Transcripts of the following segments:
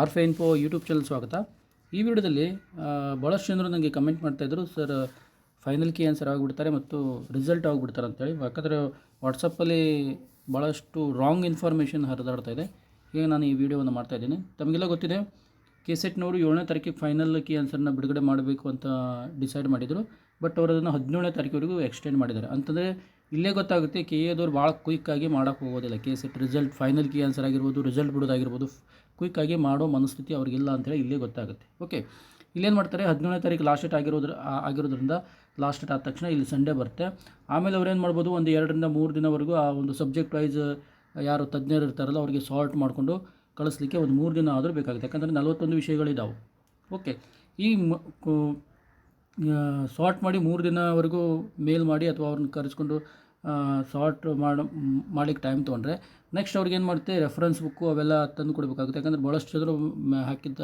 ಆರ್ಫೆ info YouTube channel ಸ್ವಾಗತ. ಈ ವಿಡಿಯೋದಲ್ಲಿ ಭಾಳಷ್ಟು ಜನರು ನನಗೆ ಕಮೆಂಟ್ ಮಾಡ್ತಾಯಿದ್ರು ಸರ್ ಫೈನಲ್ ಕೀ ಆನ್ಸರ್ ಆಗಿಬಿಡ್ತಾರೆ ಮತ್ತು ರಿಸಲ್ಟ್ ಆಗಿಬಿಡ್ತಾರೆ ಅಂತೇಳಿ. ಯಾಕಂದರೆ ವಾಟ್ಸಪ್ಪಲ್ಲಿ ಭಾಳಷ್ಟು ರಾಂಗ್ ಇನ್ಫಾರ್ಮೇಷನ್ ಹರಿದಾಡ್ತಾ ಇದೆ. ಈಗ ನಾನು ಈ ವಿಡಿಯೋವನ್ನು ಮಾಡ್ತಾಯಿದ್ದೀನಿ ತಮಗೆಲ್ಲ ಗೊತ್ತಿದೆ ಕೆ ಸೆಟ್ನವರು ಏಳನೇ ತಾರೀಕಿಗೆ ಫೈನಲ್ ಕೀ ಆನ್ಸರ್ನ ಬಿಡುಗಡೆ ಮಾಡಬೇಕು ಅಂತ ಡಿಸೈಡ್ ಮಾಡಿದರು. ಬಟ್ ಅವರು ಅದನ್ನು ಹದಿನೇಳನೇ ತಾರೀಕಿವರೆಗೂ ಎಕ್ಸ್ಟೆಂಡ್ ಮಾಡಿದ್ದಾರೆ. ಅಂತಂದರೆ, ಇಲ್ಲೇ ಗೊತ್ತಾಗುತ್ತೆ ಕೆ ಎದವ್ರು ಭಾಳ ಕ್ವಿಕ್ಕಾಗಿ ಮಾಡೋಕ್ಕೆ ಹೋಗೋದಿಲ್ಲ. K set result final key answer ಆಗಿರ್ಬೋದು ರಿಸಲ್ಟ್ ಬಿಡೋದಾಗಿರ್ಬೋದು ಕ್ವಿಕ್ಕಾಗಿ ಮಾಡೋ ಮನಸ್ಥಿತಿ ಅವ್ರಿಗಿಲ್ಲ ಅಂತೇಳಿ ಇಲ್ಲೇ ಗೊತ್ತಾಗುತ್ತೆ. ಓಕೆ ಇಲ್ಲೇನು ಮಾಡ್ತಾರೆ? ಹದಿನೇಳನೇ ತಾರೀಕು ಲಾಸ್ಟ್ ಡೇಟ್ ಆಗಿರೋದ್ರ ಆಗಿರೋದ್ರಿಂದ ಲಾಸ್ಟ್ ಡೇಟ್ ಆದ ತಕ್ಷಣ ಇಲ್ಲಿ ಸಂಡೇ ಬರುತ್ತೆ. ಆಮೇಲೆ ಅವ್ರು ಏನು ಮಾಡ್ಬೋದು? ಒಂದು ಎರಡರಿಂದ ಮೂರು ದಿನವರೆಗೂ ಆ ಒಂದು ಸಬ್ಜೆಕ್ಟ್ ವೈಸ್ ಯಾರು ತಜ್ಞರು ಇರ್ತಾರಲ್ಲ ಅವರಿಗೆ ಸಾಲ್ಟ್ ಮಾಡಿಕೊಂಡು ಕಳಿಸ್ಲಿಕ್ಕೆ ಒಂದು ಮೂರು ದಿನ ಆದರೂ ಬೇಕಾಗುತ್ತೆ. ಯಾಕಂದರೆ ನಲವತ್ತೊಂದು ವಿಷಯಗಳಿದ್ದಾವೆ ಓಕೆ ಈ ಸಾರ್ಟ್ ಮಾಡಿ ಮೂರು ದಿನವರೆಗೂ ಮೇಲ್ ಮಾಡಿ ಅಥವಾ ಅವ್ರನ್ನ ಕರೆಸ್ಕೊಂಡು ಸಾರ್ಟ್ ಮಾಡಿ, ಮಾಡ್ಲಿಕ್ಕೆ ಟೈಮ್ ತೊಗೊಂಡ್ರೆ ನೆಕ್ಸ್ಟ್ ಅವ್ರಿಗೆ ಏನು ಮಾಡುತ್ತೆ? ರೆಫರೆನ್ಸ್ ಬುಕ್ಕು ಅವೆಲ್ಲ ತಂದು ಕೊಡಬೇಕಾಗುತ್ತೆ. ಯಾಕಂದರೆ ಭಾಳಷ್ಟು ಜನರು ಹಾಕಿದ್ದ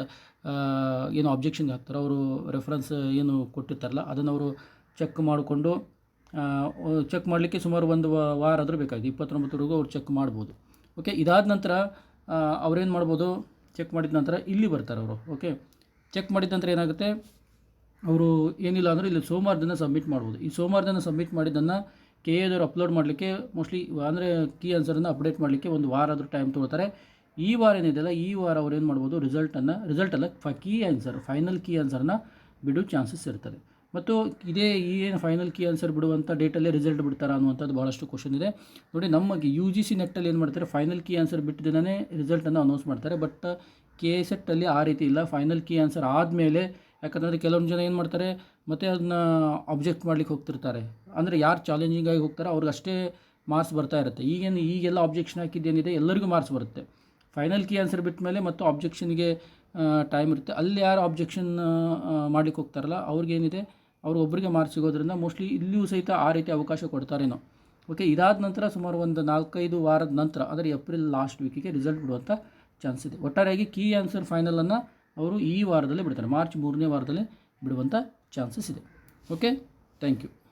ಏನು ಅಬ್ಜೆಕ್ಷನ್ ಹಾಕ್ತಾರೆ. ಅವರು ರೆಫರೆನ್ಸ್ ಏನು ಕೊಟ್ಟಿರ್ತಾರಲ್ಲ, ಅದನ್ನು ಅವರು ಚೆಕ್ ಮಾಡಿಕೊಂಡು ಚೆಕ್ ಮಾಡಲಿಕ್ಕೆ ಸುಮಾರು ಒಂದು ವಾರ ಆದರೂ ಬೇಕಾಗಿದೆ ಇಪ್ಪತ್ತೊಂಬತ್ತರವರೆಗೂ ಅವ್ರು ಚೆಕ್ ಮಾಡ್ಬೋದು. ಓಕೆ ಇದಾದ ನಂತರ ಅವ್ರೇನು ಮಾಡ್ಬೋದು? ಚೆಕ್ ಮಾಡಿದ ನಂತರ ಇಲ್ಲಿ ಬರ್ತಾರೆ ಅವರು. ಓಕೆ ಚೆಕ್ ಮಾಡಿದ ನಂತರ ಏನಾಗುತ್ತೆ? ಅವರು ಏನಿಲ್ಲ ಅಂದರೆ ಇಲ್ಲಿ ಸೋಮವಾರ ದಿನ ಸಬ್ಮಿಟ್ ಮಾಡ್ಬೋದು. ಈ ಸೋಮವಾರ ಸಬ್ಮಿಟ್ ಮಾಡಿದ್ದನ್ನು ಕೆ ಎದವರು ಅಪ್ಲೋಡ್ ಮಾಡಲಿಕ್ಕೆ ಮೋಸ್ಟ್ಲಿ ಅಂದರೆ ಕೀ ಆನ್ಸರನ್ನು ಅಪ್ಡೇಟ್ ಮಾಡಲಿಕ್ಕೆ ಒಂದು ವಾರ ಆದರೂ ಟೈಮ್ ತೊಗೊಳ್ತಾರೆ ಈ ವಾರ ಏನಿದೆಯಲ್ಲ ಈ ವಾರ ಅವ್ರು ಏನು ಮಾಡ್ಬೋದು ರಿಸಲ್ಟನ್ನು ರಿಸಲ್ಟ್ ಅಲ್ಲ ಫ ಕೀ ಆನ್ಸರ್ ಫೈನಲ್ ಕೀ ಆನ್ಸರ್ನ ಬಿಡೋ ಚಾನ್ಸಸ್ ಇರ್ತದೆ. ಮತ್ತು ಇದೇ ಏನು ಫೈನಲ್ ಕೀ ಆನ್ಸರ್ ಬಿಡುವಂಥ ಡೇಟಲ್ಲೇ ರಿಸಲ್ಟ್ ಬಿಡ್ತಾರೆ ಅನ್ನುವಂಥದ್ದು ಭಾಳಷ್ಟು ಕ್ವಶನ್ ಇದೆ. ನೋಡಿ ನಮ್ಮ ಯು ಜಿ ಸಿ ನೆಟ್ಟಲ್ಲಿ ಏನು ಮಾಡ್ತಾರೆ ಫೈನಲ್ ಕೀ ಆನ್ಸರ್ ಬಿಟ್ಟ ರಿಸಲ್ಟನ್ನು ಅನೌನ್ಸ್ ಮಾಡ್ತಾರೆ. ಬಟ್ ಕೆ ಸೆಟ್ಟಲ್ಲಿ ಆ ರೀತಿ ಇಲ್ಲ. ಫೈನಲ್ ಕೀ ಆನ್ಸರ್ ಆದಮೇಲೆ ಯಾಕಂದರೆ ಕೆಲವೊಂದು ಜನ ಏನು ಮಾಡ್ತಾರೆ, ಮತ್ತೆ ಅದನ್ನ ಅಬ್ಜೆಕ್ಟ್ ಮಾಡ್ಲಿಕ್ಕೆ ಹೋಗ್ತಿರ್ತಾರೆ. ಅಂದರೆ ಯಾರು ಚಾಲೆಂಜಿಂಗ್ ಆಗಿ ಹೋಗ್ತಾರೋ ಅವ್ರಿಗೆ ಅಷ್ಟೇ ಮಾರ್ಕ್ಸ್ ಬರ್ತಾ ಇರುತ್ತೆ. ಈಗೇನು, ಈಗೆಲ್ಲ ಅಬ್ಜೆಕ್ಷನ್ ಹಾಕಿದ್ದೇನಿದೆ, ಎಲ್ಲರಿಗೂ ಮಾರ್ಕ್ಸ್ ಬರುತ್ತೆ. ಫೈನಲ್ ಕೀ ಆನ್ಸರ್ ಬಿಟ್ಟ ಮೇಲೆ ಮತ್ತು ಆಬ್ಜೆಕ್ಷನ್ಗೆ ಟೈಮ್ ಇರುತ್ತೆ. ಅಲ್ಲಿ ಯಾರು ಆಬ್ಜೆಕ್ಷನ್ ಮಾಡ್ಲಿಕ್ಕೆ ಹೋಗ್ತಾರಲ್ಲ, ಅವ್ರಿಗೇನಿದೆ, ಅವ್ರು ಒಬ್ಬರಿಗೆ ಮಾರ್ಕ್ಸ್ ಸಿಗೋದ್ರಿಂದ ಮೋಸ್ಟ್ಲಿ ಇಲ್ಲಿಯೂ ಸಹಿತ ಆ ರೀತಿ ಅವಕಾಶ ಕೊಡ್ತಾರೇನೋ. ಓಕೆ ಇದಾದ ನಂತರ ಸುಮಾರು ಒಂದು ನಾಲ್ಕೈದು ವಾರದ ನಂತರ, ಅಂದರೆ ಏಪ್ರಿಲ್ ಲಾಸ್ಟ್ ವೀಕಿಗೆ ರಿಸಲ್ಟ್ ಬಿಡುವಂಥ ಚಾನ್ಸ್ ಇದೆ. ಒಟ್ಟಾರೆಯಾಗಿ ಕೀ ಆನ್ಸರ್ ಫೈನಲನ್ನು ಅವರು ಈ ವಾರದಲ್ಲೇ ಬಿಡ್ತಾರೆ. ಮಾರ್ಚ್ ಮೂರನೇ ವಾರದಲ್ಲೇ ಬಿಡುವಂಥ ಚಾನ್ಸಸ್ ಇದೆ. Okay thank you